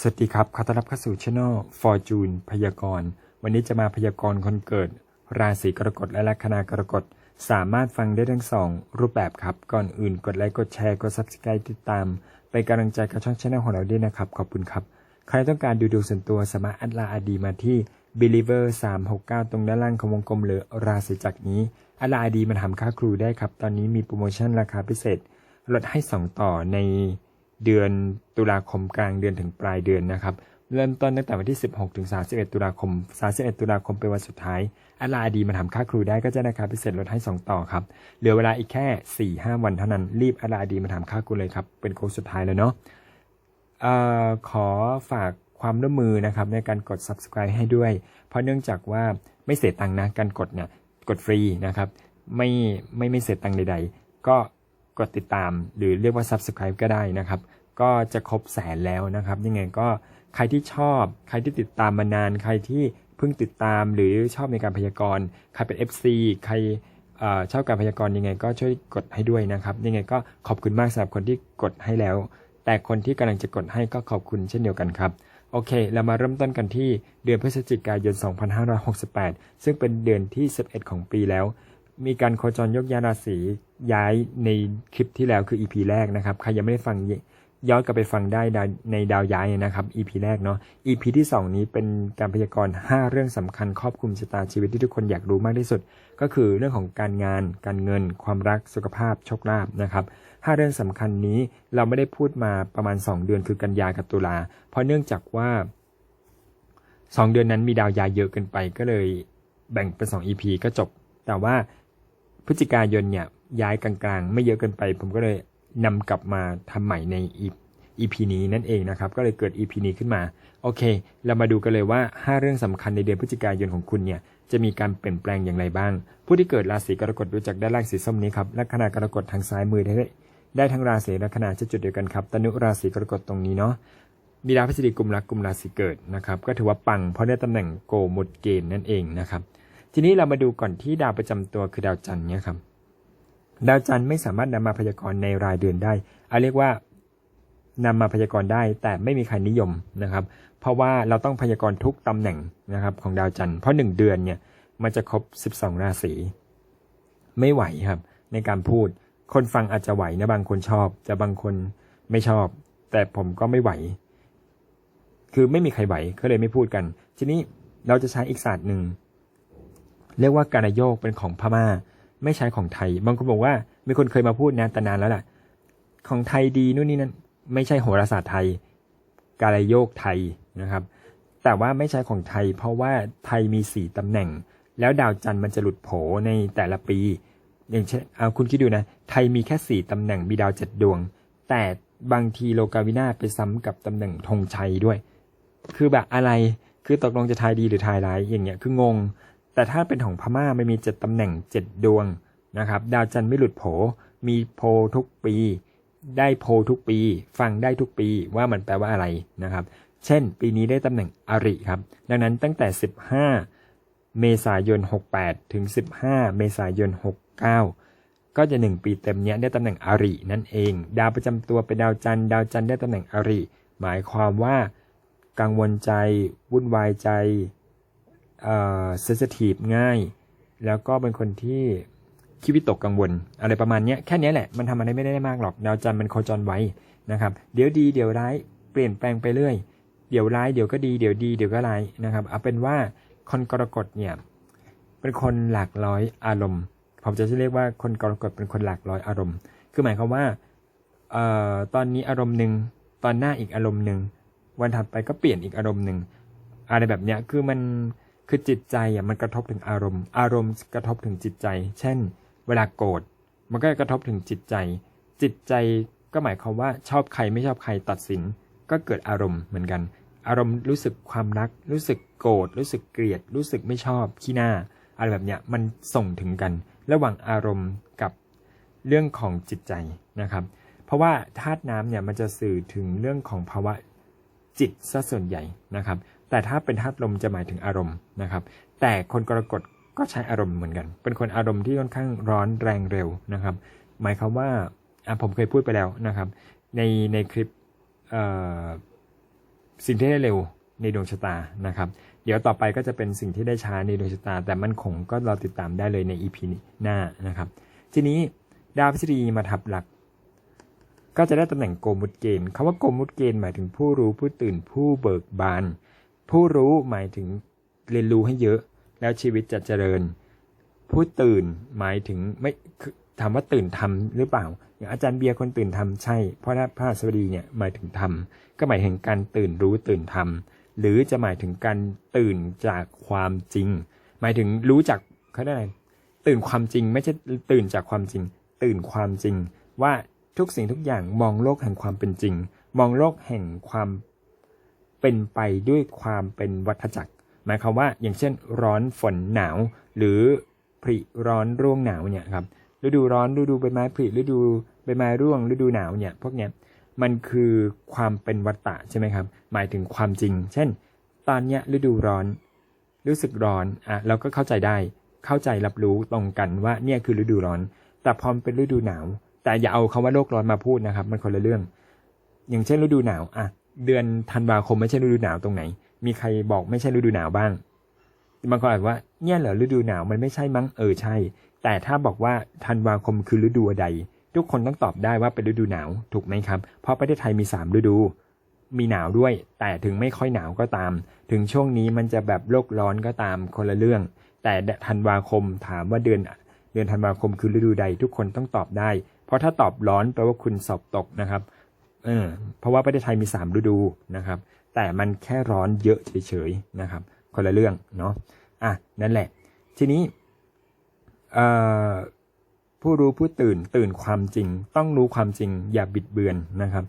สวัสดีครับขอต้อนรับเข้าสู่ช่อง Fortune พยากรณ์ วันนี้จะมาพยากรณ์คนเกิด ราศีกรกฎและลัคนากรกฎ สามารถฟังได้ทั้งสองรูปแบบครับ ก่อนอื่นกดไลค์ กดแชร์ กด Subscribe ติดตาม เป็นกำลังใจกับช่องช่องของเราด้วยนะครับ ขอบคุณครับ ใครต้องการดูดวงส่วนตัวสามารถอัดลาอดีมาที่ believer 369 ตรงด้านล่างของวงกลมหรือราศีจักรนี้อัดลาอดีมาทำค่าครูได้ครับ ตอนนี้มีโปรโมชั่นราคาพิเศษ ลดให้ 2 ต่อใน เดือนตุลาคมกลางเดือนถึงปลายเดือนนะครับ เริ่มต้นตั้งแต่วันที่ 16 ถึง 31 ตุลาคม 31 ตุลาคมเป็นวันสุดท้ายอัลาดีมาทำค่าครูได้ก็จะราคาพิเศษลดให้ 2 ต่อครับ เหลือเวลาอีกแค่ 4-5 วันเท่านั้น รีบอัลลาดีมาทำค่าครูเลยครับ เป็นโค้งสุดท้ายแล้วเนาะเอ่อขอฝากความร่วมมือนะครับในการกด subscribe ให้ด้วย เพราะเนื่องจากว่าไม่เสียตังค์นะ การกดเนี่ยกดฟรีนะครับไม่ไม่ไม่เสียตังค์ใด ๆ ก็กดติดตามหรือเรียกว่า subscribe ก็ได้นะครับ ก็จะครบแสนแล้วนะครับ ยังไงก็ใครที่ชอบ ใครที่ติดตามมานาน ใครที่เพิ่งติดตามหรือชอบในการพยากรณ์ ใครเป็น FC ใครเอ่อชอบการพยากรณ์ยังไงก็ช่วยกดให้ด้วยนะครับ ยังไงก็ขอบคุณมากสำหรับคนที่กดให้แล้ว แต่คนที่กำลังจะกดให้ก็ขอบคุณเช่นเดียวกันครับโอเค เรามาเริ่มต้นกันที่เดือนพฤศจิกายน 2568 ซึ่งเป็นเดือนที่ 11 ของปีแล้ว มีการโคจรยกย้ายราศีย้ายในคลิปที่แล้วคือ EP แรกนะครับ ใครยังไม่ได้ฟัง ย้อนกลับไปฟังได้ในดาวย้ายนะครับ EP แรกเนาะ EP ที่ 2 นี้เป็นการพยากรณ์ 5 เรื่องสำคัญครอบคลุมชะตาชีวิตที่ทุกคนอยากรู้มากที่สุด ก็คือเรื่องของการงาน การเงิน ความรัก สุขภาพ โชคลาภนะครับ5เรื่องสำคัญนี้เราไม่ได้พูดมาประมาณ 2 เดือนคือกันยากับตุลา เพราะเนื่องจากว่า 2 เดือนนั้นมีดาวย้ายเยอะเกินไปก็เลยแบ่งเป็น2 EP ก็จบ แต่ว่าพฤศจิกายนเนี่ยย้ายกลางๆ ไม่เยอะเกินไป ผมก็เลย นำกลับมาทำใหม่ใน EP นี้นั่นเองนะครับ ก็เลยเกิด EP นี้ขึ้นมา โอเค เรามาดูกันเลยว่า 5 เรื่องสำคัญในเดือนพฤศจิกายนของคุณเนี่ยจะมีการเปลี่ยนแปลงอย่างไรบ้าง ผู้ที่เกิดราศีกรกฎดูจากด้านล่างสีส้มนี้ครับลัคนากรกฎทางซ้ายมือได้ได้ทั้งราศีลัคนาจะจุดเดียวกันครับตนุราศีกรกฎตรงนี้เนาะมีดาวพฤษฎีกลุ่มรักกลุ่มราศีเกิดนะครับก็ถือว่าปังเพราะได้ตำแหน่งโกมุดเกณฑ์นั่นเองนะครับ ทีนี้เรามาดูก่อนที่ดาวประจำตัวคือดาวจันทร์เนี่ยครับ ดาวจันทร์ไม่สามารถนำมาพยากรณ์ในรายเดือนได้เอาเรียกว่านำมาพยากรณ์ได้แต่ไม่มีใครนิยมนะครับ เพราะว่าเราต้องพยากรณ์ทุกตำแหน่งนะครับของดาวจันทร์เพราะหนึ่งเดือนเนี่ยมันจะครบ 12 ราศีไม่ไหวครับ ในการพูดคนฟังอาจจะไหวนะบางคนชอบแต่บางคนไม่ชอบ แต่ผมก็ไม่ไหว คือไม่มีใครไหวก็เลยไม่พูดกัน ทีนี้เราจะใช้อีกศาสตร์หนึ่งเรียกว่าการโยกเป็นของพม่า ไม่ใช้ของไทย บางคนบอกว่ามีคนเคยมาพูดนะแต่นานแล้วล่ะ ของไทยดีนู่นนี่นั่นไม่ใช่โหราศาสตร์ไทย การโยกไทยนะครับ แต่ว่าไม่ใช่ของไทย เพราะว่าไทยมีสี่ตำแหน่ง แล้วดาวจันทร์มันจะหลุดโผในแต่ละปี อย่างเช่นเอาคุณคิดดูนะ ไทยมีแค่สี่ตำแหน่งมีดาวเจ็ดดวง แต่บางทีโลกาวินาไปซ้ำกับตำแหน่งธงชัยด้วย คือแบบอะไรคือตกลงจะทายดีหรือทายร้ายอย่างเงี้ยคืองง แต่ถ้าเป็นของพม่าไม่มีเจ็ดตำแหน่งเจ็ดดวงนะครับ ดาวจันทร์ไม่หลุดโผ มีโพลทุกปี ได้โพลทุกปี ฟังได้ทุกปีว่ามันแปลว่าอะไรนะครับ เช่น ปีนี้ได้ตำแหน่งอริครับ ดังนั้นตั้งแต่ 15 เมษายน 68 ถึง 15 เมษายน 69 ก็จะ 1 ปีเต็มเนี้ยได้ตำแหน่งอรินั่นเอง ดาวประจำตัวเป็นดาวจันทร์ดาวจันทร์ได้ตำแหน่งอริหมายความว่ากังวลใจ วุ่นวายใจ เอ่อเซสทีฟง่าย แล้วก็เป็นคนที่คิดวิตกกังวล อะไรประมาณนี้แค่นี้แหละ มันทำอะไรไม่ได้มากหรอกดาวจันทร์มันโคจรไว้นะครับ เดี๋ยวดีเดี๋ยวร้ายเปลี่ยนแปลงไปเรื่อย เดี๋ยวร้ายเดี๋ยวก็ดีเดี๋ยวดีเดี๋ยวก็ร้ายนะครับเอาเป็นว่าคนกรกฎเนี่ยเป็นคนหลากร้อยอารมณ์ผมจะเรียกว่าคนกรกฎเป็นคนหลากร้อยอารมณ์ คือหมายความว่าเอ่อตอนนี้อารมณ์หนึ่งตอนหน้าอีกอารมณ์หนึ่งวันถัดไปก็เปลี่ยนอีกอารมณ์หนึ่งอะไรแบบเนี้ยคือมัน คือจิตใจอะมันกระทบถึงอารมณ์ อารมณ์กระทบถึงจิตใจ เช่น เวลาโกรธมันก็กระทบถึงจิตใจ จิตใจก็หมายความว่าชอบใครไม่ชอบใครตัดสิน ก็เกิดอารมณ์เหมือนกัน อารมณ์รู้สึกความรัก รู้สึกโกรธรู้สึกเกลียด รู้สึกไม่ชอบขี้หน้าอะไรแบบเนี้ยมันส่งถึงกัน ระหว่างอารมณ์กับเรื่องของจิตใจนะครับ เพราะว่าธาตุน้ำเนี่ยมันจะสื่อถึงเรื่องของภาวะจิตซะส่วนใหญ่นะครับ แต่ถ้าเป็นธาตุลมจะหมายถึงอารมณ์นะครับ แต่คนกรกฎก็ใช้อารมณ์เหมือนกัน เป็นคนอารมณ์ที่ค่อนข้างร้อนแรงเร็วนะครับ หมายความว่าอะผมเคยพูดไปแล้วนะครับ ในในคลิปสิ่งที่ได้เร็วในดวงชะตานะครับ เดี๋ยวต่อไปก็จะเป็นสิ่งที่ได้ช้าในดวงชะตา แต่มันคงก็รอติดตามได้เลยใน EP หน้านะครับ ทีนี้ดาวพฤษฎีมาทับหลัก ก็จะได้ตำแหน่งโกมุตเกณฑ์คำว่าโกมุตเกณฑ์หมายถึงผู้รู้ผู้ตื่นผู้เบิกบาน ผู้รู้หมายถึงเรียนรู้ให้เยอะ แล้วชีวิตจะเจริญ ผู้ตื่นหมายถึงไม่ถามว่าตื่นทำหรือเปล่า อย่างอาจารย์เบียร์คนตื่นทำใช่ เพราะถ้าพระสวดีเนี่ยหมายถึงทำก็หมายถึงการตื่นรู้ตื่นทำหรือจะหมายถึงการตื่นจากความจริง หมายถึงรู้จากเขาได้ตื่นความจริงไม่ใช่ตื่นจากความจริง ตื่นความจริง ว่าทุกสิ่งทุกอย่างมองโลกแห่งความเป็นจริง มองโลกแห่งความ เป็นไปด้วยความเป็นวัฏจักร หมายความว่าอย่างเช่นร้อนฝนหนาว หรือผริร้อนร่วงหนาวเนี่ยครับฤดูร้อนฤดูใบไม้ผลิฤดูใบไม้ร่วงฤดูหนาวเนี่ยพวกเนี้ยมันคือความเป็นวัฏฏะใช่ไหมครับ หมายถึงความจริง เช่น ตอนเนี้ยฤดูร้อน รู้สึกร้อนอะเราก็เข้าใจได้เข้าใจรับรู้ตรงกันว่าเนี่ยคือฤดูร้อน แต่พอมเป็นฤดูหนาว แต่อย่าเอาคำว่าโลกร้อนมาพูดนะครับ มันคนละเรื่อง อย่างเช่นฤดูหนาวอะ เดือนธันวาคมไม่ใช่ฤดูหนาวตรงไหน มีใครบอกไม่ใช่ฤดูหนาวบ้างบางคนอาจว่าเนี่ยเหรอฤดูหนาวมันไม่ใช่มั้งเออใช่ แต่ถ้าบอกว่าธันวาคมคือฤดูใด ทุกคนต้องตอบได้ว่าเป็นฤดูหนาวถูกไหมครับ เพราะประเทศไทยมี 3 ฤดู มีหนาวด้วย แต่ถึงไม่ค่อยหนาวก็ตาม ถึงช่วงนี้มันจะแบบโลกร้อนก็ตามคนละเรื่อง แต่ธันวาคมถามว่าเดือนเดือนธันวาคมคือฤดูใด ทุกคนต้องตอบได้ เพราะถ้าตอบร้อนแปลว่าคุณสอบตกนะครับ เออเพราะว่าประเทศไทยมี3ฤดูนะครับ แต่มันแค่ร้อนเยอะเฉยๆนะครับ คนละเรื่องเนาะอะนั่นแหละ ทีนี้เอ่อผู้รู้ผู้ตื่นตื่นความจริง ต้องรู้ความจริง อย่าบิดเบือนนะครับ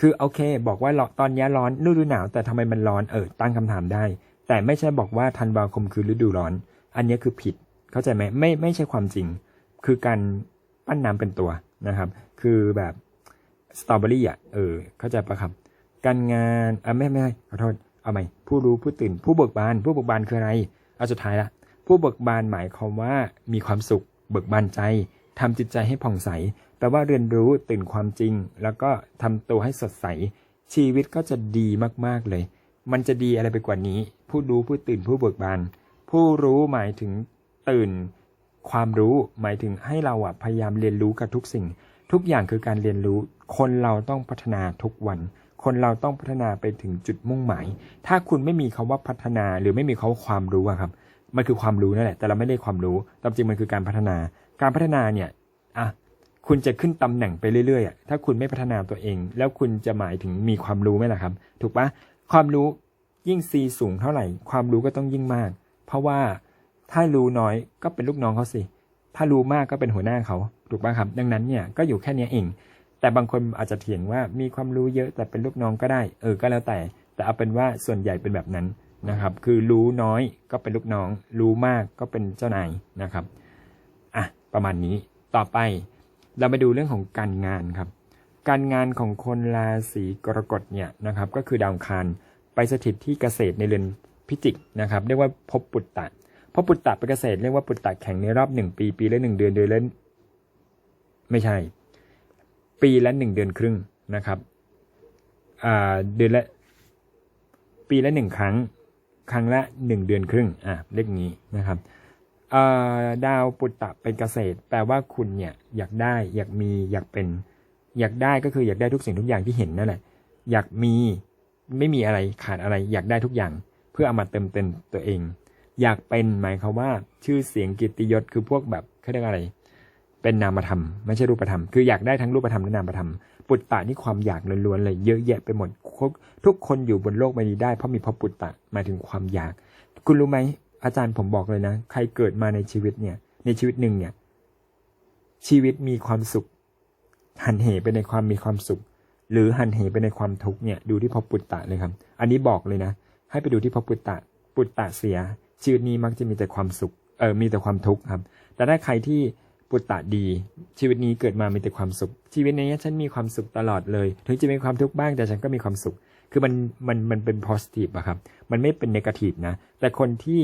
คือโอเค บอกว่าตอนนี้ร้อนฤดูหนาว แต่ทำไมมันร้อนเออตั้งคำถามได้ แต่ไม่ใช่บอกว่าธันวาคมคือฤดูร้อน อันนี้คือผิดเข้าใจไหมไม่ไม่ใช่ความจริง คือการปั้นน้ำเป็นตัวนะครับ คือแบบ สตรอเบอรี่อะเออเข้าใจปะครับ การงานอะไม่ไม่ไมขอโทษเอาใหม่ผู้รู้ผู้ตื่น ผู้เบิกบาน ผู้เบิกบานคืออะไรเอาสุดท้ายละผู้เบิกบานหมายความว่ามีความสุข เบิกบานใจทำจิตใจให้ผ่องใสแปลว่าเรียนรู้ตื่นความจริง แล้วก็ทำตัวให้สดใส ชีวิตก็จะดีมากๆเลย มันจะดีอะไรไปกว่านี้ ผู้รู้ผู้ตื่นผู้เบิกบาน ผู้รู้หมายถึงตื่น ความรู้หมายถึงให้เราอะพยายามเรียนรู้กับทุกสิ่ง ทุกอย่างคือการเรียนรู้ คนเราต้องพัฒนาทุกวัน คนเราต้องพัฒนาไปถึงจุดมุ่งหมาย ถ้าคุณไม่มีคาว่าพัฒนาหรือไม่มีคาว่าความรู้อะครับ มันคือความรู้นั่นแหละ แต่เราไม่ได้ความรู้ตามจริงมันคือการพัฒนา การพัฒนาเนี่ย อะ คุณจะขึ้นตำแหน่งไปเรื่อยๆอะถ้าคุณไม่พัฒนาตัวเอง แล้วคุณจะหมายถึงมีความรู้ไหมล่ะครับ ถูกปะความรู้ยิ่งซีสูงเท่าไหร่ ความรู้ก็ต้องยิ่งมาก เพราะว่าถ้ารู้น้อยก็เป็นลูกน้องเขาสิ ถ้ารู้มากก็เป็นหัวหน้าเขาถูกปะครับ ดังนั้นเนี่ยก็อยู่แค่เนี้ยเอง แต่บางคนอาจจะเถียงว่ามีความรู้เยอะแต่เป็นลูกน้องก็ได้ เออก็แล้วแต่ แต่เอาเป็นว่าส่วนใหญ่เป็นแบบนั้นนะครับ คือรู้น้อยก็เป็นลูกน้อง รู้มากก็เป็นเจ้านายนะครับอะประมาณนี้ต่อไปเรามาดูเรื่องของการงานครับ การงานของคนราศีกรกฎเนี่ยนะครับ ก็คือดาวคารไปสถิตที่เกษตรในเรือนพิจิกนะครับ เรียกว่าภพปุตตะ ภพปุตตะเป็นเกษตรเรียกว่าปุตตะแข่งในรอบหนึ่งปีปีละหนึ่งเดือนเดือนละไม่ใช่ ปีละหนึ่งเดือนครึ่งนะครับเดือนละปีละหนึ่งครั้ง ครั้งละหนึ่งเดือนครึ่งอะเลขนี้นะครับดาวปุตตะเป็นเกษตร แปลว่าคุณเนี่ยอยากได้อยากมีอยากเป็น อยากได้ก็คืออยากได้ทุกสิ่งทุกอย่างที่เห็นนั่นแหละอยากมีไม่มีอะไรขาดอะไรอยากได้ทุกอย่าง เพื่อเอามาเติมเต็มตัวเอง อยากเป็นหมายความว่าชื่อเสียงกิตติยศคือพวกแบบเขาเรียกอะไร เป็นนามธรรมไม่ใช่รูปธรรม คืออยากได้ทั้งรูปธรรมและนามธรรม ปุตตะนี่ความอยากล้วนๆเลยเยอะแยะไปหมด ทุกคนอยู่บนโลกใบนี้ได้เพราะมีพระปุตตะหมายถึงความอยาก คุณรู้ไหมอาจารย์ผมบอกเลยนะ ใครเกิดมาในชีวิตเนี่ย ในชีวิตหนึ่งเนี่ย ชีวิตมีความสุข หันเหไปในความมีความสุข หรือหันเหไปในความทุกข์เนี่ย ดูที่พระปุตตะเลยครับ อันนี้บอกเลยนะ ให้ไปดูที่พระปุตตะปุตตะเสีย ชีวิตนี้มักจะมีแต่ความสุขเออมีแต่ความทุกข์ครับ แต่ถ้าใครที่ปุตตะดี ชีวิตนี้เกิดมามีแต่ความสุข ชีวิตนี้ฉันมีความสุขตลอดเลย ถึงจะมีความทุกข์บ้างแต่ฉันก็มีความสุข คือมันมันมันเป็น positive อะครับ มันไม่เป็น negative นะ แต่คนที่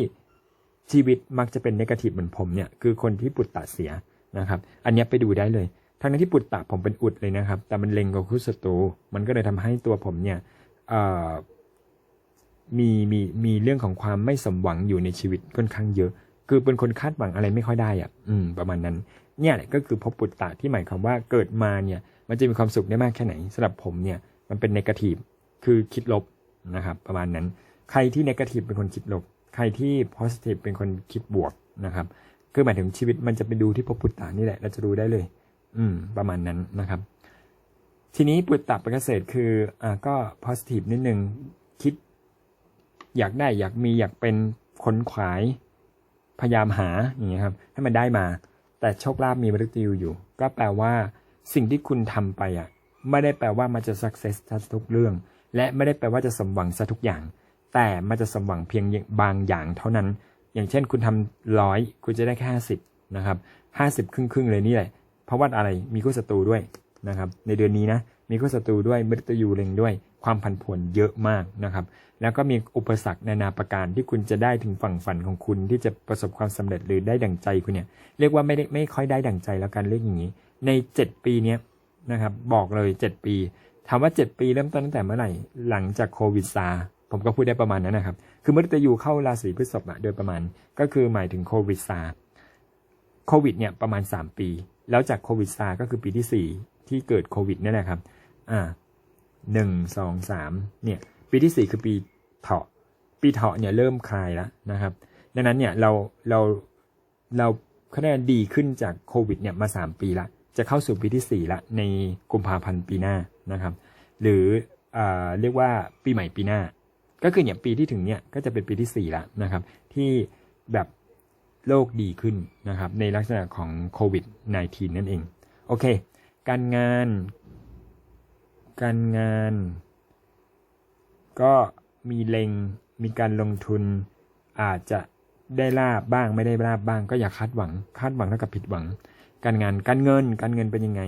ชีวิตมักจะเป็น negative เหมือนผมเนี่ยคือคนที่ปุตตะเสียนะครับ อันนี้ไปดูได้เลยทั้งนั้นที่ปุตตะผมเป็นอุดเลยนะครับ แต่มันเล็งกับคู่ศัตรูมันก็เลยทำให้ตัวผมเนี่ยเอ่อ มีมีมีเรื่องของความไม่สมหวังอยู่ในชีวิตค่อนข้างเยอะ คือเป็นคนคาดหวังอะไรไม่ค่อยได้อะ อืม ประมาณนั้น เนี่ยแหละก็คือภพปุตตะที่หมายความว่าเกิดมาเนี่ย มันจะมีความสุขได้มากแค่ไหนสำหรับผมเนี่ย มันเป็นเนกาทีฟคือคิดลบนะครับ ประมาณนั้น ใครที่เนกาทีฟเป็นคนคิดลบ ใครที่ positive เป็นคนคิดบวกนะครับ คือหมายถึงชีวิตมันจะไปดูที่ภพปุตตะนี่แหละเราจะรู้ได้เลย อืม ประมาณนั้นนะครับทีนี้ปุตตะเป็นเกษตรคืออ่าก็ positive นิดนึง อยากได้อยากมีอยากเป็นคนขวายพยายามหาอย่างเงี้ยครับให้มันได้มา แต่โชคลาภมีมฤตยูอยู่ ก็แปลว่าสิ่งที่คุณทำไปอะไม่ได้แปลว่ามันจะ success ทุกเรื่อง และไม่ได้แปลว่าจะสมหวังซะทุกอย่าง แต่มันจะสมหวังเพียงบางอย่างเท่านั้น อย่างเช่นคุณทำร้อยคุณจะได้แค่ห้าสิบนะครับห้าสิบครึ่งครึ่งเลยนี่แหละเพราะว่าอะไรมีคู่ศัตรูด้วยนะครับในเดือนนี้นะมีคู่ศัตรูด้วยมฤตยูเล็งด้วย ความผันผวนเยอะมากนะครับ แล้วก็มีอุปสรรคนานาประการที่คุณจะได้ถึงฝั่งฝันของคุณที่จะประสบความสำเร็จหรือได้ดั่งใจคุณเนี่ยเรียกว่าไม่ได้ไม่ค่อยได้ดั่งใจแล้วกันเรียกอย่างนี้ ใน 7 ปีเนี้ยนะครับบอกเลย 7 ปีถามว่า 7 ปีเริ่มต้นตั้งแต่เมื่อไหร่หลังจากโควิดซาผมก็พูดได้ประมาณนั้นนะครับ คือมฤตยูเข้าราศีพฤษภะโดยประมาณ ก็คือหมายถึงโควิดซาโควิดเนี่ยประมาณ 3 ปี แล้วจากโควิดซาก็คือปีที่ 4 ที่เกิดโควิดนี่แหละครับ อ่า หนึ่งสองสามเนี่ยปีที่4คือปีเถาะปีเถาะเนี่ยเริ่มคลายแล้วนะครับ ดังนั้นเนี่ยเราเราเราคะแนนดีขึ้นจากโควิดเนี่ยมา 3 ปีละ จะเข้าสู่ปีที่ 4 ละ ในกุมภาพันธ์ปีหน้านะครับ หรืออเรียกว่าปีใหม่ปีหน้า ก็คือเนี่ยปีที่ถึงเนี่ยก็จะเป็นปีที่4แล้วนะครับ ที่แบบโลกดีขึ้นนะครับ ในลักษณะของโควิด -19 นั่นเอง โอเค การงาน การงาน ก็มีเลงมีการลงทุน อาจจะได้ลาบบ้างไม่ได้ลาบบ้าง ก็อย่าคาดหวัง คาดหวังเท่ากับผิดหวัง การงานการเงิน การเงินเป็นยังไง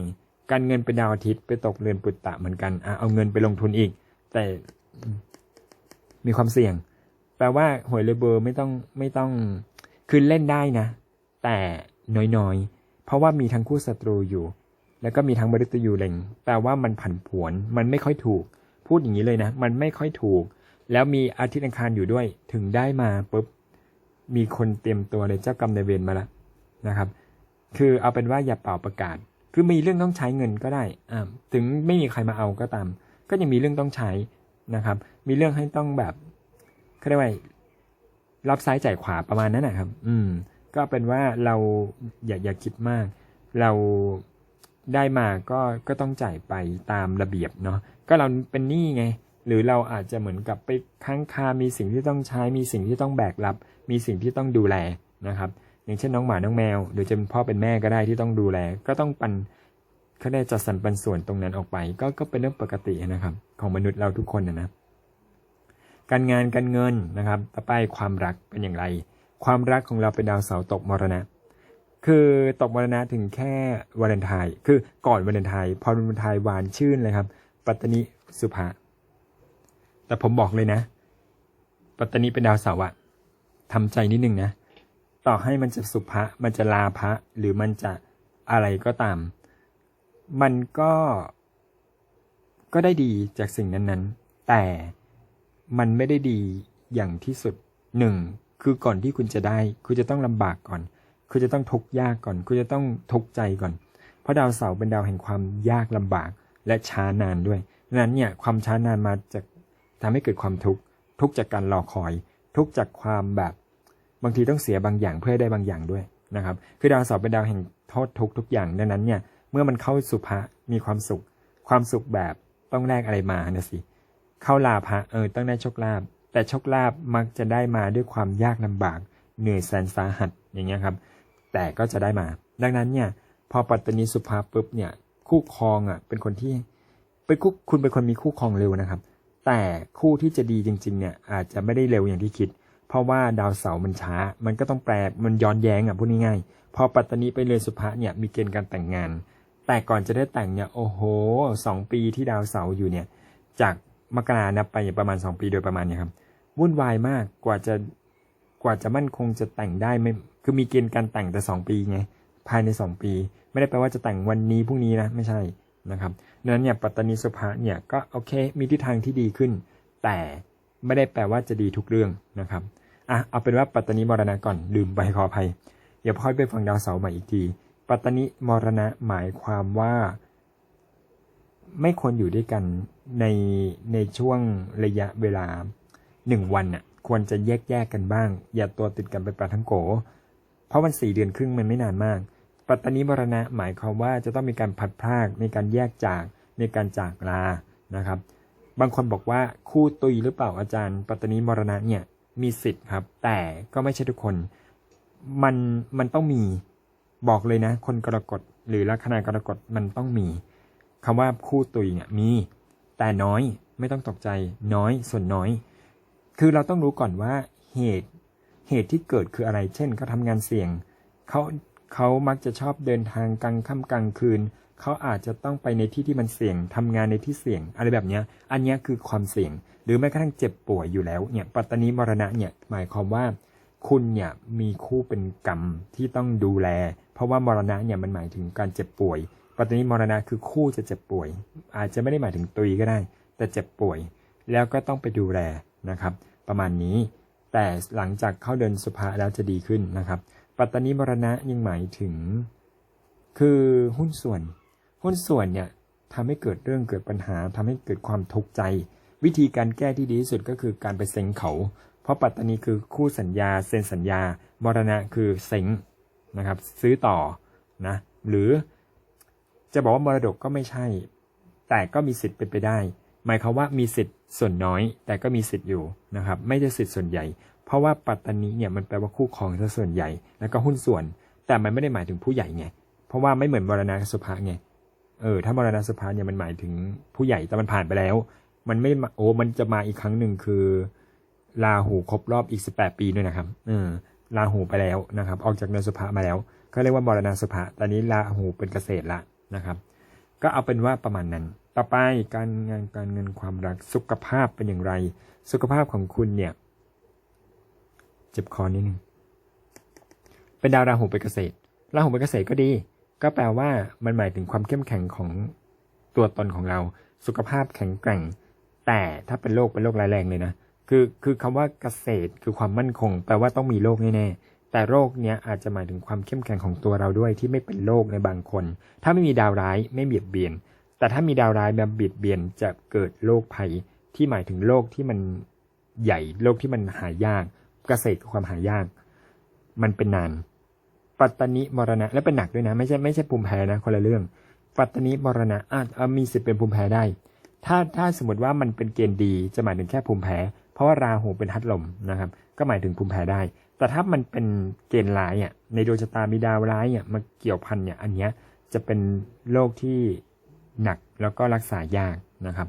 การเงินเป็นดาวอาทิตย์ไปตกเรือนปุตตะเหมือนกันอะเอาเงินไปลงทุนอีก แต่มีความเสี่ยง แปลว่าหวยเลเบอร์ไม่ต้องไม่ต้องคือเล่นได้นะ แต่น้อยๆ เพราะว่ามีทั้งคู่ศัตรูอยู่ แล้วก็มีทั้งบริตยูเล็งแปลว่ามันผันผวน มันไม่ค่อยถูก พูดอย่างนี้เลยนะ มันไม่ค่อยถูก แล้วมีอาทิตย์อังคารอยู่ด้วย ถึงได้มาปุ๊บ มีคนเตรียมตัวเลยเจ้ากรรมนายเวรมาแล้วนะครับ คือเอาเป็นว่าอย่าเป่าประกาศ คือมีเรื่องต้องใช้เงินก็ได้อ่าถึงไม่มีใครมาเอาก็ตาม ก็ยังมีเรื่องต้องใช้นะครับ มีเรื่องให้ต้องแบบเขาเรียกว่ารับซ้ายจ่ายขวาประมาณนั้นนะครับ อืม ก็เป็นว่าเราอย่าอย่าคิดมาก เรา ได้มาก็ก็ต้องจ่ายไปตามระเบียบเนาะก็เราเป็นหนี้ไง หรือเราอาจจะเหมือนกับไปค้างคา มีสิ่งที่ต้องใช้ มีสิ่งที่ต้องแบกรับ มีสิ่งที่ต้องดูแลนะครับ อย่างเช่นน้องหมาน้องแมว หรือจะเป็นพ่อเป็นแม่ก็ได้ที่ต้องดูแล ก็ต้องปันเขาได้จัดสรรปันส่วนตรงนั้นออกไป ก็ก็เป็นเรื่องปกตินะครับ ของมนุษย์เราทุกคนนะนะการงานการเงินนะครับ ต่อไปความรักเป็นอย่างไร ความรักของเราเป็นดาวเสาตกมรณะ คือตกมรณะถึงแค่วาเลนไทน์คือก่อนวาเลนไทน์พอวาเลนไทน์หวานชื่นเลยครับ ปัตตนิสุภาแต่ผมบอกเลยนะ ปัตตนิเป็นดาวเสาร์อะทำใจนิดนึงนะ ต่อให้มันจะสุภะมันจะลาภะหรือมันจะอะไรก็ตาม มันก็ก็ได้ดีจากสิ่งนั้นๆ แต่มันไม่ได้ดีอย่างที่สุดหนึ่งคือก่อนที่คุณจะได้ คุณจะต้องลำบากก่อน คุณจะต้องทุกข์ยากก่อน คุณจะต้องทุกข์ใจก่อน เพราะดาวเสาร์เป็นดาวแห่งความยากลำบากและช้านานด้วยดังนั้นเนี่ยความช้านานมาจากทำให้เกิดความทุกข์ทุกจากการรอคอย ทุกจากความแบบบางทีต้องเสียบางอย่างเพื่อได้บางอย่างด้วยนะครับ คือดาวเสาร์เป็นดาวแห่งโทษทุกทุกอย่างดังนั้นเนี่ยเมื่อมันเข้าสุภะมีความสุข ความสุขแบบต้องแลกอะไรมานะสิเข้าลาภะเออต้องได้โชคลาภแต่โชคลาภมักจะได้มาด้วยความยากลำบาก เหนื่อยแสนสาหัสอย่างเงี้ยครับ แต่ก็จะได้มา ดังนั้นเนี่ยพอปัตตนีสุภาปุ๊บเนี่ยคู่ครองอะเป็นคนที่เป็นคู่คุณเป็นคนมีคู่ครองเร็วนะครับ แต่คู่ที่จะดีจริง ๆ เนี่ยอาจจะไม่ได้เร็วอย่างที่คิด เพราะว่าดาวเสาร์มันช้า มันก็ต้องแปลมันย้อนแย้งอะพูดง่ายๆพอปัตตนีไปเรือนสุภะเนี่ยมีเกณฑ์การแต่งงาน แต่ก่อนจะได้แต่งเนี่ยโอ้โหสองปีที่ดาวเสาร์อยู่เนี่ยจากมกรานับไปประมาณ 2 ปีโดยประมาณเนี่ยครับวุ่นวายมากกว่าจะ กว่าจะมั่นคงจะแต่งได้ไม่คือมีเกณฑ์การแต่งแต่ 2 ปีไงภายใน 2 ปี ไม่ได้แปลว่าจะแต่งวันนี้พรุ่งนี้นะไม่ใช่นะครับดังนั้นเนี่ยปัตตานีสุภาเนี่ยก็โอเคมีทิศทางที่ดีขึ้น แต่ไม่ได้แปลว่าจะดีทุกเรื่องนะครับอะเอาเป็นว่าปัตตานีมรณะก่อนลืมไปขออภัยเดี๋ยวพ่อยไปฟังดาวเสาร์ใหม่อีกที ปัตตานีมรณะหมายความว่า ไม่ควรอยู่ด้วยกันในในช่วงระยะเวลาหนึ่งวันน่ะ ควรจะแยกแยกกันบ้าง อย่าตัวติดกันไปปลาทั้งโก เพราะมันสี่เดือนครึ่งมันไม่นานมาก ปัตตานีมรณะหมายความว่าจะต้องมีการพัดพรากมีการแยกจากมีการจากลานะครับ บางคนบอกว่าคู่ตุยหรือเปล่าอาจารย์ ปัตตานีมรณะเนี่ยมีสิทธิ์ครับ แต่ก็ไม่ใช่ทุกคน มันมันต้องมีบอกเลยนะ คนกรกฎหรือลัคนากรกฎมันต้องมีคำว่าคู่ตุยเนี่ยมี แต่น้อยไม่ต้องตกใจน้อยส่วนน้อย คือเราต้องรู้ก่อนว่าเหตุเหตุที่เกิดคืออะไร เช่นเขาทำงานเสี่ยงเขาเขามักจะชอบเดินทางกลางค่ำกลางคืน เขาอาจจะต้องไปในที่ที่มันเสี่ยงทำงานในที่เสี่ยง อะไรแบบเนี้ยอันนี้คือความเสี่ยง หรือแม้กระทั่งเจ็บป่วยอยู่แล้วเนี่ยปัตตานีมรณะเนี่ยหมายความว่า คุณเนี่ยมีคู่เป็นกรรมที่ต้องดูแล เพราะว่ามรณะเนี่ยมันหมายถึงการเจ็บป่วย ปัตตานีมรณะคือคู่จะเจ็บป่วย อาจจะไม่ได้หมายถึงตุยก็ได้ แต่เจ็บป่วย แล้วก็ต้องไปดูแล นะครับประมาณนี้ แต่หลังจากเข้าเดินสุภาแล้วจะดีขึ้นนะครับ ปัตตานีมรณะยังหมายถึง คือหุ้นส่วน หุ้นส่วนเนี่ยทำให้เกิดเรื่องเกิดปัญหาทำให้เกิดความทุกข์ใจ วิธีการแก้ที่ดีที่สุดก็คือการไปเซ็งเขา เพราะปัตตานีคือคู่สัญญาเซ็นสัญญามรณะคือเซ็งนะครับซื้อต่อนะหรือจะบอกว่ามรดกก็ไม่ใช่ แต่ก็มีสิทธิ์เป็นไปได้ หมายความว่ามีสิทธิ์ส่วนน้อย แต่ก็มีสิทธิ์อยู่นะครับ ไม่ใช่สิทธิ์ส่วนใหญ่ เพราะว่าปัตตานีเนี่ยมันแปลว่าคู่ครองซะส่วนใหญ่ แล้วก็หุ้นส่วน แต่มันไม่ได้หมายถึงผู้ใหญ่ไง เพราะว่าไม่เหมือนมรณะสุภาไง เออ ถ้ามรณะสุภาเนี่ยมันหมายถึงผู้ใหญ่ แต่มันผ่านไปแล้ว มันไม่ โอ้ มันจะมาอีกครั้งหนึ่งคือลาหูครบรอบอีก 18 ปีด้วยนะครับ เออลาหูไปแล้วนะครับ ออกจากเดือนสุภามาแล้ว ก็เรียกว่ามรณะสุภาตอนนี้ลาหูเป็นเกษตรละนะครับ ก็เอาเป็นว่าประมาณนั้น ต่อไปการงานการเงินความรักสุขภาพเป็นอย่างไร สุขภาพของคุณเนี่ยเจ็บคอนิดนึงเป็นดาวราหูเป็นเกษตรราหูเป็นเกษตรก็ดี ก็แปลว่ามันหมายถึงความเข้มแข็งของตัวตนของเรา สุขภาพแข็งแกร่ง แต่ถ้าเป็นโรคเป็นโรคร้ายแรงเลยนะคือคือคำว่าเกษตรคือความมั่นคง แปลว่าต้องมีโรคแน่แต่โรคเนี้ยอาจจะหมายถึงความเข้มแข็งของตัวเราด้วยที่ไม่เป็นโรคในบางคน ถ้าไม่มีดาวร้ายไม่เบียดเบียน แต่ถ้ามีดาวร้ายมาเบียดเบียนจะเกิดโรคภัยที่หมายถึงโรคที่มันใหญ่โรคที่มันหายากเกษตรคือความหายาก มันเป็นนาน ปัตตานิมรณะและเป็นหนักด้วยนะ ไม่ใช่ไม่ใช่ภูมิแพ้นะคนละเรื่อง ปัตตานิมรณะอาจมีสิทธิ์เป็นภูมิแพ้ได้ ถ้าถ้าสมมติว่ามันเป็นเกณฑ์ดีจะหมายถึงแค่ภูมิแพ้ เพราะว่าราหูเป็นฮัดลมนะครับ ก็หมายถึงภูมิแพ้ได้ แต่ถ้ามันเป็นเกณฑ์ร้ายอะในดวงชะตามีดาวร้ายอะมาเกี่ยวพันเนี่ยอันเนี้ยจะเป็นโรคที่ หนักแล้วก็รักษายากนะครับ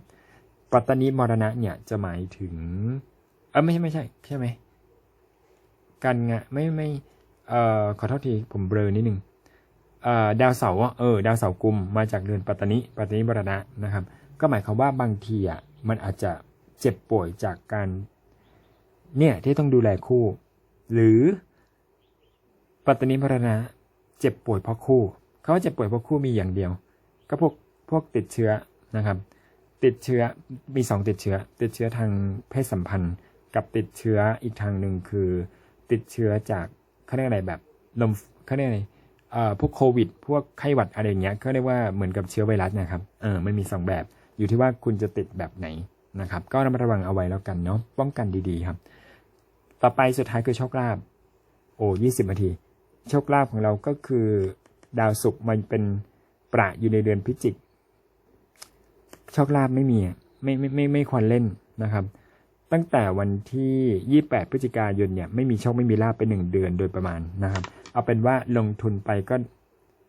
ปัตตานิมรณะเนี่ยจะหมายถึง เออไม่ใช่ไม่ใช่ใช่ไหมการงานไม่ไม่เอ่อขอโทษทีผมเบลอนิดนึงเอ่อดาวเสาร์อะเออดาวเสาร์กุมมาจากเดือนปัตตานิปัตตานิมรณะนะครับ ก็หมายความว่าบางทีอะมันอาจจะเจ็บป่วยจากการเนี่ยที่ต้องดูแลคู่ หรือปัตตานิมรณะเจ็บป่วยเพราะคู่ เขาเจ็บป่วยเพราะคู่มีอย่างเดียว ก็พวก พวกติดเชื้อนะครับ ติดเชื้อมีสองติดเชื้อ ติดเชื้อทางเพศสัมพันธ์ กับติดเชื้ออีกทางหนึ่งคือ ติดเชื้อจากเขาเรียกอะไรแบบลมเขาเรียกอะไรเอ่อพวกโควิด พวกไข้หวัดอะไรอย่างเงี้ยก็เรียกว่าเหมือนกับเชื้อไวรัสนะครับเออมันมีสองแบบ อยู่ที่ว่าคุณจะติดแบบไหนนะครับ ก็ระมัดระวังเอาไว้แล้วกันเนาะป้องกันดีๆครับ ต่อไปสุดท้ายคือโชคลาภโอ้ยี่สิบนาที โชคลาภของเราก็คือ ดาวศุกร์มันเป็นประอยู่ในเดือนพิจิก โชคลาภไม่มีไม่ไม่ไม่ไม่ควรเล่นนะครับ ตั้งแต่วันที่ 28 พฤศจิกายนเนี่ยไม่มีโชคไม่มีลาภไปหนึ่งเดือนโดยประมาณนะครับ เอาเป็นว่าลงทุนไปก็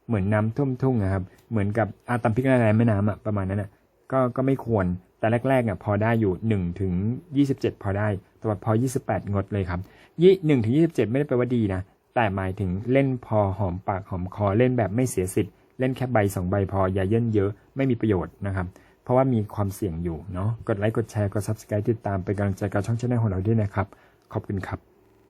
เหมือนน้ำท่วมทุ่งนะครับ เหมือนกับอาตำพริกอะไรแม่น้ำอะประมาณนั้นอะก็ก็ไม่ควรแต่แรกๆอะพอได้อยู่1ถึง27 พอได้ แต่ว่าพอ 28 งดเลยครับยี่หนึ่งถึงยี่สิบเจ็ดไม่ได้แปลว่าดีนะ แต่หมายถึงเล่นพอหอมปากหอมคอเล่นแบบไม่เสียสิทธิ์ เล่นแค่ใบสองใบพออย่าเยินเยอะไม่มีประโยชน์นะครับ เพราะว่ามีความเสี่ยงอยู่เนาะกดไลค์กดแชร์กด subscribe ติดตามเป็นกำลังใจกับช่องช anel ของเราด้วยนะครับ ขอบคุณครับ